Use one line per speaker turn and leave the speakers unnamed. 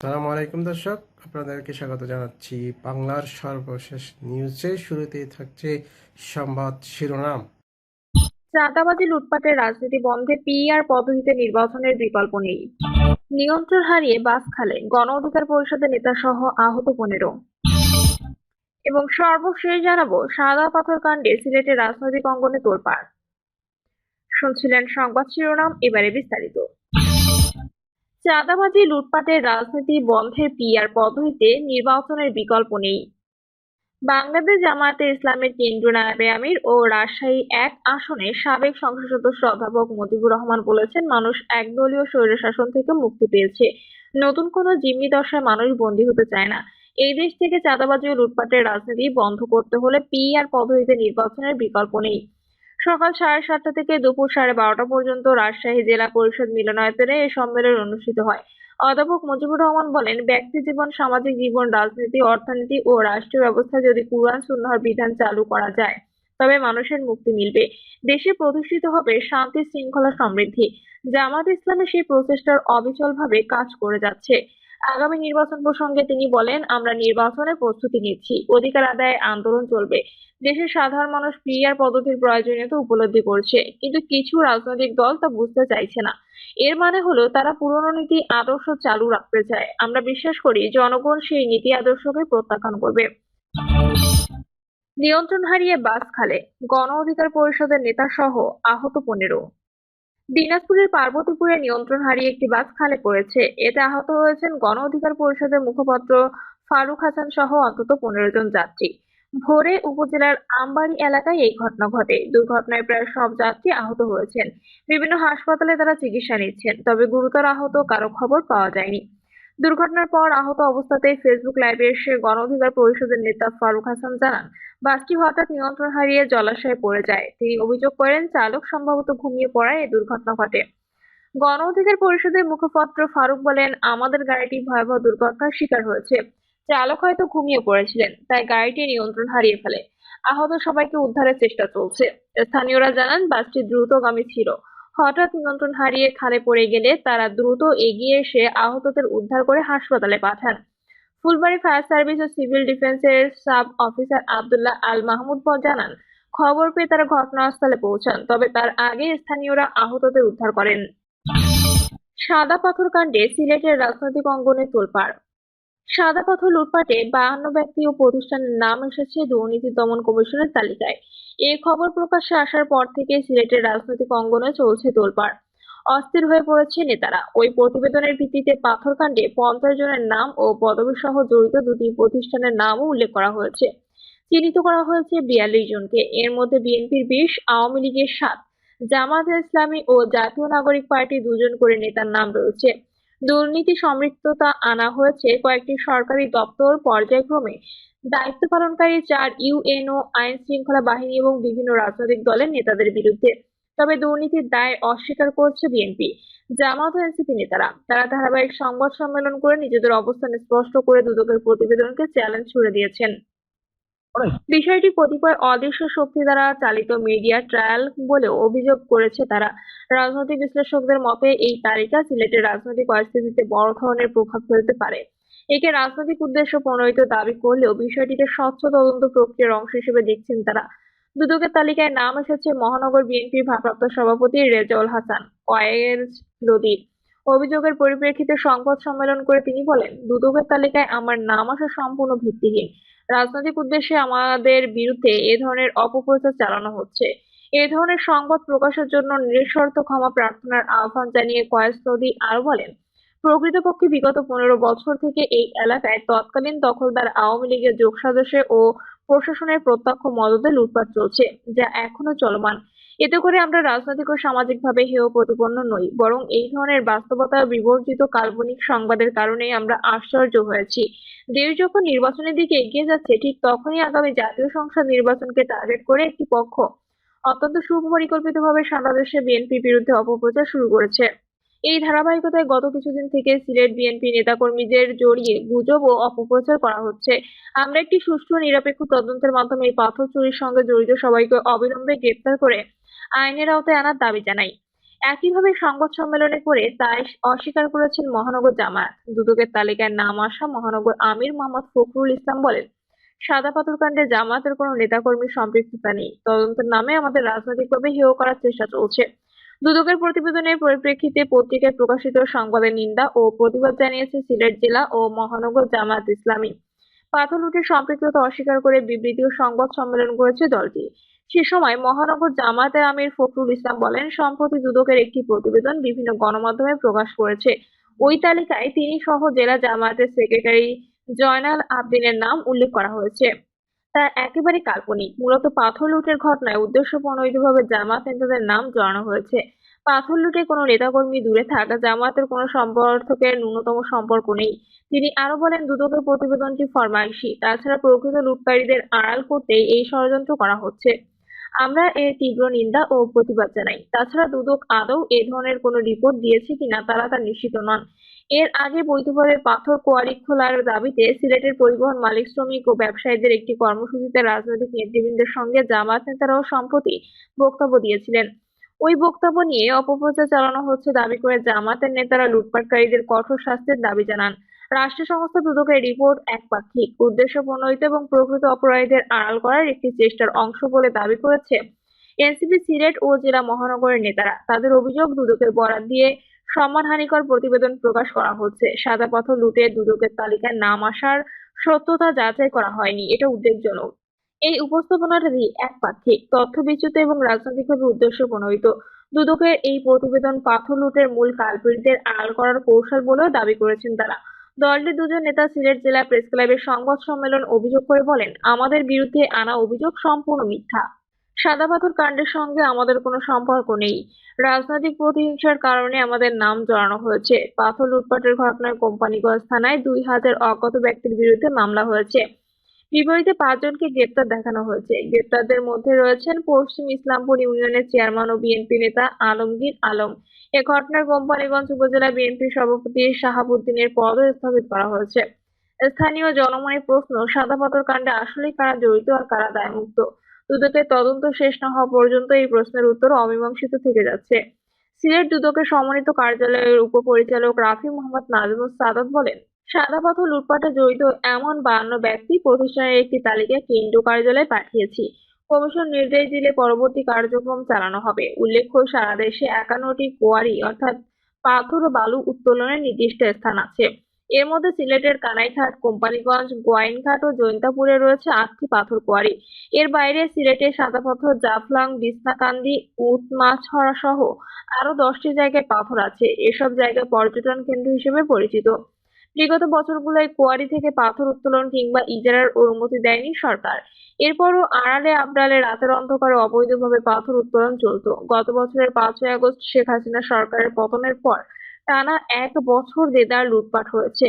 সালামু আলাইকুম দর্শক, আপনাদেরকে স্বাগত জানাচ্ছি বাংলার সর্বশেষ নিউজে। শুরুতেই থাকছে সংবাদ শিরোনাম।
চাঁদাবাজি, লুটপাটের রাজনীতি বন্ধে পিআর পদ্ধতিতে নির্বাচনের বিকল্প নেই। নিয়ন্ত্রণ হারিয়ে বাস খালে, গণ অধিকার পরিষদের নেতা সহ আহত পনেরো। এবং সর্বশেষ জানাব, সাদা পাথর কাণ্ডে সিলেটের রাজনৈতিক অঙ্গনে তোলপাড় শুনছিলেন সংবাদ শিরোনাম, এবারে বিস্তারিত। চাঁদাবাজি, লুটপাটের রাজনীতি বন্ধের পিআর পদ্ধতিতে নির্বাচনের বিকল্প নেই। বাংলাদেশ জামায়াতে ইসলামের কেন্দ্রীয় নায়েবে আমির ও রাজশাহী এক আসনে সাবেক সংসদ সদস্য অধ্যাপক মুজিবুর রহমান বলেছেন, মানুষ একদলীয় স্বৈরশাসন থেকে মুক্তি পেয়েছে। নতুন কোনো জিম্মি দশায় মানুষ বন্দী হতে চায় না। এই দেশ থেকে চাঁদাবাজি ও লুটপাটের রাজনীতি বন্ধ করতে হলে পিআর পদ্ধতিতে নির্বাচনের বিকল্প নেই। সকাল সাড়ে সাতটা থেকে দুপুর সাড়ে বারোটা পর্যন্ত রাজশাহী জেলা পরিষদ মিলনায়তনে এই সম্মেলন অনুষ্ঠিত হয়। অধ্যাপক মুজিবুর রহমান বলেন, ব্যক্তি জীবন, সামাজিক জীবন, রাজনীতি, অর্থনীতি ও রাষ্ট্রীয় ব্যবস্থা যদি কুরআন, সুন্নাহর বিধান চালু করা যায়, তবে মানুষের মুক্তি মিলবে। দেশে প্রতিষ্ঠিত হবে শান্তি, শৃঙ্খলা সমৃদ্ধি। জামাত ইসলামে সেই প্রচেষ্টার অবিচলভাবে কাজ করে যাচ্ছে। আগামী নির্বাচন প্রসঙ্গে তিনি বলেন, আমরা নির্বাচনের প্রস্তুতি নিচ্ছি। অধিকার আদায়ে আন্দোলন চলবে। দেশের সাধারণ মানুষ পিআর পদ্ধতির প্রয়োজনীয়তা উপলব্ধি করছে, কিন্তু কিছু রাজনৈতিক দল তা বুঝতে চাইছে না। এর মানে হলো তারা পুরনো নীতি আদর্শ চালু রাখতে চায়। আমরা বিশ্বাস করি জনগণ সেই নীতি আদর্শকে প্রত্যাখ্যান করবে। নিয়ন্ত্রণ হারিয়ে বাস খালে। গণ অধিকার পরিষদের নেতা সহ আহত পনেরো। দিনাজপুরের পার্বতীপুরে নিয়ন্ত্রণ হারিয়ে একটি বাস খালে পড়েছে। এতে আহত হয়েছেন গণ অধিকার পরিষদের মুখপাত্র ফারুক হাসান সহ অন্তত পনেরো জন যাত্রী। ভোরে উপজেলার আমবাড়ি এলাকায় এই ঘটনা ঘটে। দুর্ঘটনায় প্রায় সব যাত্রী আহত হয়েছেন। বিভিন্ন হাসপাতালে তারা চিকিৎসা নিচ্ছেন, তবে গুরুতর আহত কারও খবর পাওয়া যায়নি। দুর্ঘটনার পর আহত অবস্থাতেই ফেসবুক লাইভে এসে গণ অধিকার পরিষদের নেতা ফারুক হাসান জানান, বাসটি হঠাৎ নিয়ন্ত্রণ হারিয়ে জলাশয়ে পড়ে যায়। তিনি অভিযোগ করেন, চালক সম্ভবত ঘুমিয়ে পড়ায় এই দুর্ঘটনা ঘটে। গণ অধিকার পরিষদের মুখপাত্র ফারুক বলেন, আমাদের গাড়িটি ভয়াবহ দুর্ঘটনার শিকার হয়েছে। চালক হয়তো ঘুমিয়ে পড়েছিলেন, তাই গাড়িটি নিয়ন্ত্রণ হারিয়ে ফেলে। আহত সবাইকে উদ্ধারের চেষ্টা চলছে। স্থানীয়রা জানান, বাসটি দ্রুতগামী ছিল। হঠাৎ নিয়ন্ত্রণ হারিয়ে খালে পড়ে গেলে তারা দ্রুত এগিয়ে এসে আহতদের উদ্ধার করে হাসপাতালে পাঠান। ফুলবাড়ি ফায়ার সার্ভিস ও সিভিল ডিফেন্সের সাব অফিসার আব্দুল্লাহ আল মাহমুদ জানান, খবর পেয়ে তারা ঘটনাস্থলে পৌঁছান, তবে তার আগে স্থানীয়রা আহতদের উদ্ধার করেন। সাদা পাথর কাণ্ডে সিলেটের রাজনৈতিক অঙ্গনে তোলপাড়। সাদা পাথর লুটপাটে বাহান্ন ব্যক্তি ও প্রতিষ্ঠানের নাম এসেছে দুর্নীতি দমন কমিশনের তালিকায়। এই খবর প্রকাশ্যে আসার পর থেকে সিলেটের রাজনৈতিক অঙ্গনে চলছে তোলপাড়। অস্থির হয়ে পড়েছে নেতারা। ওই প্রতিবেদনের ভিত্তিতে পাথরকাণ্ডে পঞ্চাশ জনের নাম ও পদবী সহ জড়িত দুটি প্রতিষ্ঠানের নামও উল্লেখ করা হয়েছে। চিহ্নিত করা হয়েছে বিয়াল্লিশ জনকে। এর মধ্যে বিএনপির বিশ, আওয়ামী লীগের সাত। জামাত ইসলামী ও জাতীয় নাগরিক পার্টি দুজন করে নেতার নাম রয়েছে। দুর্নীতি সমৃদ্ধতা আনা হয়েছে কয়েকটি সরকারি দপ্তর পর্যায়ক্রমে। দায়িত্ব পালনকারী চার ইউএনও, আইন শৃঙ্খলা বাহিনী এবং বিভিন্ন রাজনৈতিক দলের নেতাদের বিরুদ্ধে। তবে দুর্নীতির দায় অস্বীকার করছে বিএনপি। জামাত ও এনসিপি নেতারা। তারা ধারাবাহিক সংবাদ সম্মেলন করে নিজেদের অবস্থান স্পষ্ট করে দুদকের প্রতিবেদনকে চ্যালেঞ্জ ছুড়ে দিয়েছেন। বিষয়টি কতিপয় অদৃশ্য শক্তি দ্বারা চালিত মিডিয়া ট্রায়াল বলেও অভিযোগ করেছে তারা। রাজনৈতিক বিশ্লেষকদের মতে, এই তালিকা সিলেটের রাজনৈতিক পরিস্থিতিতে বড় ধরনের প্রভাব ফেলতে পারে। একে রাজনৈতিক উদ্দেশ্য প্রণোদিত দাবি করলেও বিষয়টিকে স্বচ্ছ তদন্ত প্রক্রিয়ার অংশ হিসেবে দেখছেন তারা। দুদকের তালিকায় নাম এসেছে মহানগর বিএনপির ভারপ্রাপ্ত সভাপতি রেজাউল হাসান ওয়াইএস লদির। অভিযোগের পরিপ্রেক্ষিতে সংবাদ সম্মেলন করে তিনি বলেন, দুদকের তালিকায় আমার নাম আসা সম্পূর্ণ ভিত্তিহীন। রাজনৈতিক উদ্দেশ্যে আমাদের বিরুদ্ধে এ ধরনের অপপ্রচার চালানো হচ্ছে। এ ধরনের সংবাদ প্রকাশের জন্য নিঃশর্ত ক্ষমা প্রার্থনার আহ্বান জানিয়ে কয়েস নদী আরও বলেন, প্রকৃতপক্ষে বিগত পনেরো বছর থেকে এই এলাকায় তৎকালীন দখলদার আওয়ামী লীগের যোগসাজশে ও প্রশাসনের প্রত্যক্ষ মদদে লুটপাট চলছে, যা এখনও চলমান। এতে করে আমরা রাজনৈতিক ও সামাজিকভাবে হেয় প্রতিপন্ন নই, বরং এই ধরনের বাস্তবতা বিবর্জিত কাল্পনিক সংবাদের কারণে আমরা আশ্চর্য হয়েছি। দেশ যখন নির্বাচনের দিকে এগিয়ে যাচ্ছে, ঠিক তখনই আগামী জাতীয় সংসদ নির্বাচনকে টার্গেট করে একটি পক্ষ। অত্যন্ত সুপরিকল্পিতভাবে সারা দেশে বিএনপির বিরুদ্ধে অপপ্রচার শুরু করেছে। এই ধারাবাহিকতায় গত কিছুদিন থেকে সিলেট বিএনপি নেতাকর্মীদের জড়িয়ে গুজব ও অপপ্রচার করা হচ্ছে। আমরা একটি সুষ্ঠু, নিরপেক্ষ তদন্তের মাধ্যমে এই পাথর চুরির সঙ্গে জড়িত সবাইকে অবিলম্বে গ্রেপ্তার করে আইনের আওতায় আনার দাবি জানাই। একইভাবে সংবাদ সম্মেলনে করে তাই অস্বীকার করেছেন মহানগর জামায়াত। দুদকের তালিকায় নাম আসা মহানগর আমির মোহাম্মদ ফখরুল ইসলাম বলেন, সাদা পাথর কাণ্ডে জামায়াতের কোনো নেতাকর্মীর সম্পৃক্ততা নেই। তদন্তের নামে আমাদের রাজনৈতিকভাবে হেয় করার চেষ্টা চলছে। দুদকের প্রতিবেদনের পরিপ্রেক্ষিতে পত্রিকায় প্রকাশিত সংবাদের নিন্দা ও প্রতিবাদ জানিয়েছে সিলেট জেলা ও মহানগর জামায়াত ইসলামী। পাথর লুটের সম্পৃক্ততা অস্বীকার করে বিবৃতি ও সংবাদ সম্মেলন করেছে দলটি। সে সময় মহানগর জামায়াতে আমির ফখরুল ইসলাম বলেন, সম্প্রতি দুদকের একটি প্রতিবেদন বিভিন্ন গণমাধ্যমে প্রকাশ করেছে। ওই তালিকায় তিনি সহ জেলা জামায়াতের সেক্রেটারি জয়নাল আবদিনের নাম উল্লেখ করা হয়েছে। তা একেবারে কাল্পনিক। মূলত পাথর লুটের ঘটনায় উদ্দেশ্যপ্রণোদিতভাবে জামাত নেতাদের নাম জড়ানো হয়েছে। পাথর লুটে কোনো নেতাকর্মী দূরে থাক জামাতের কোনো সমর্থকের ন্যূনতম সম্পর্ক নেই। তিনি আরও বলেন, দুদকের প্রতিবেদনটি ফরমাইশি। তাছাড়া প্রকৃত লুটকারীদের আড়াল করতেই এই ষড়যন্ত্র করা হচ্ছে। আমরা এর তীব্র নিন্দা ও প্রতিবাদ জানাই। তাছাড়া দুদক আদৌ এ ধরনের কোনো রিপোর্ট দিয়েছে কিনা তারা তা নিশ্চিত নন। এর আগে বৈধভাবে পাথর, কোয়ারি, খোলার দাবিতে সিলেটের পরিবহন মালিক, শ্রমিক ও ব্যবসায়ীদের একটি কর্মসূচিতে রাজনৈতিক নেতৃবৃন্দের সঙ্গে জামায়াত নেতারাও সম্প্রতি বক্তব্য দিয়েছিলেন। ওই বক্তব্য নিয়ে অপপ্রচার চালানো হচ্ছে দাবি করে জামাতের নেতারা লুটপাটকারীদের কঠোর শাস্তির দাবি জানান। রাষ্ট্র সংস্থা দুদকের রিপোর্ট একপাক্ষিক। উদ্দেশ্য প্রণোদিত এবং প্রকৃত অপরাধীদের আড়াল করার একটি চেষ্টার অংশ বলে দাবি করেছে এনসিপি, সিলেট ও জেলা মহানগরের নেতারা। তাদের অভিযোগ, দুদকের বরাত দিয়ে সম্মানহানিকর প্রতিবেদন প্রকাশ করা হচ্ছে। সাদা পাথর লুটে দুদকের তালিকায় নাম আসার সত্যতা যাচাই করা হয়নি। এটা উদ্বেগজনক। এই উপস্থাপনাটি একপাক্ষিক তথ্য বিচ্যুত এবং রাজনৈতিকভাবে উদ্দেশ্য প্রণোদিত দুদকের এই প্রতিবেদন পাথর লুটের মূল কালপিটদের আড়াল করার কৌশল বলেও দাবি করেছেন তারা। দলটির দুজন নেতা সিলেট জেলা প্রেস ক্লাবের সংবাদ সম্মেলন অভিযোগ করে বলেন, আমাদের বিরুদ্ধে আনা অভিযোগ সম্পূর্ণ মিথ্যা। সাদা পাথর কাণ্ডের সঙ্গে আমাদের কোনো সম্পর্ক নেই। রাজনৈতিক প্রতিহিংসার কারণে আমাদের নাম জড়ানো হয়েছে। পাথর লুটপাটের ঘটনায় কোম্পানিগঞ্জ থানায় দুই হাজার অজ্ঞাত ব্যক্তির বিরুদ্ধে মামলা হয়েছে। বিপরীতে পাঁচজনকে গ্রেপ্তার দেখানো হয়েছে। গ্রেপ্তারদের মধ্যে রয়েছেন পশ্চিম ইসলামপুর ইউনিয়নের চেয়ারম্যান ও বিএনপি নেতা আলমগীর আলম। এ ঘটনায় কোম্পানিগঞ্জ উপজেলা বিএনপির সভাপতি শাহাবুদ্দিনের পদ স্থগিত করা হয়েছে। স্থানীয় জনমনে প্রশ্ন, সাদা পাথর কাণ্ডে আসলে কারা জড়িত আর কারা দায়মুক্ত? দুদকের তদন্ত শেষ না হওয়া পর্যন্ত এই প্রশ্নের উত্তর অমীমাংসিত থেকে যাচ্ছে। সিলেট দুদকের সমন্বিত কার্যালয়ের উপপরিচালক রাফি মোহাম্মদ নাজমুল সাদত বলেন সাদা পাথর লুটপাটে জড়িত এমন বান্ন ব্যক্তি প্রতিষ্ঠানের একটি তালিকা কেন্দ্রীয় কার্যালয়ে পাঠিয়েছি। কমিশন নির্দেশ দিলে পরবর্তী কার্যক্রম চালানো হবে। উল্লেখ্য, সারা দেশে একান্নটি কোয়ারি অর্থাৎ পাথর ও বালু উত্তোলনের নির্দিষ্ট স্থান আছে। এর মধ্যে সিলেটের কানাইঘাট, কোম্পানিগঞ্জ, গোয়াইনঘাট ও জৈন্তাপুরে রয়েছে আটটি পাথর কোয়ারি। এর বাইরে সিলেটের সাদাপাথর জাফলং বিছনাকান্দি উতমাছড়া সহ আরও দশটি জায়গায় পাথর আছে। এসব জায়গা পর্যটন কেন্দ্র হিসেবে পরিচিত। বিগত বছরগুলোয় কোয়ারি থেকে পাথর উত্তোলন কিংবা ইজারার অনুমতি দেয়নি সরকার। এরপরও আড়ালে আবডালে রাতের অন্ধকারে অবৈধভাবে পাথর উত্তোলন চলত। গত বছরের পাঁচই আগস্ট শেখ হাসিনা সরকারের পতনের পর টানা এক বছর দেদার লুটপাট হয়েছে।